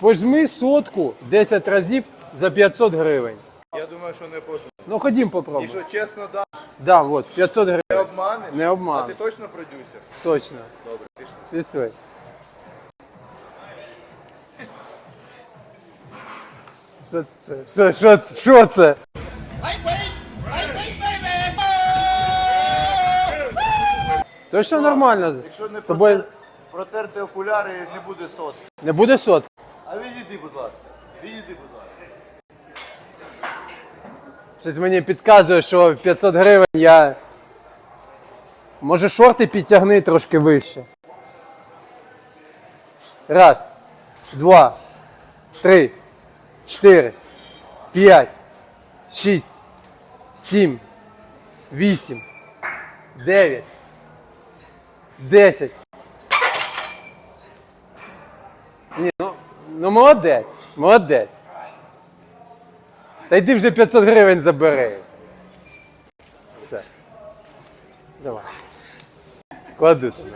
Пожми сотку 10 разів за 500 гривень. Я думаю, що не пожу. Ну ходім І що чесно даш, Да, от, 500 не обманеш? Не обману. А ти точно продюсер? Точно. Добре, пішли. Пішли. Що це? Що, що, це? що це? То що нормально Якщо не з тобою протер- протерти окуляри, не буде сот. не буде сот? Відійди, будь ласка. Відійди, будь ласка. Щось мені підказує, що 500 гривень я. Може шорти підтягни трошки вище. Раз, два, три, чотири, п'ять, шість, сім, вісім, дев'ять, десять. Ні, ну, ну молодець, молодець. Та йди вже 500 гривень забери. Все. Давай. Кладу тебе.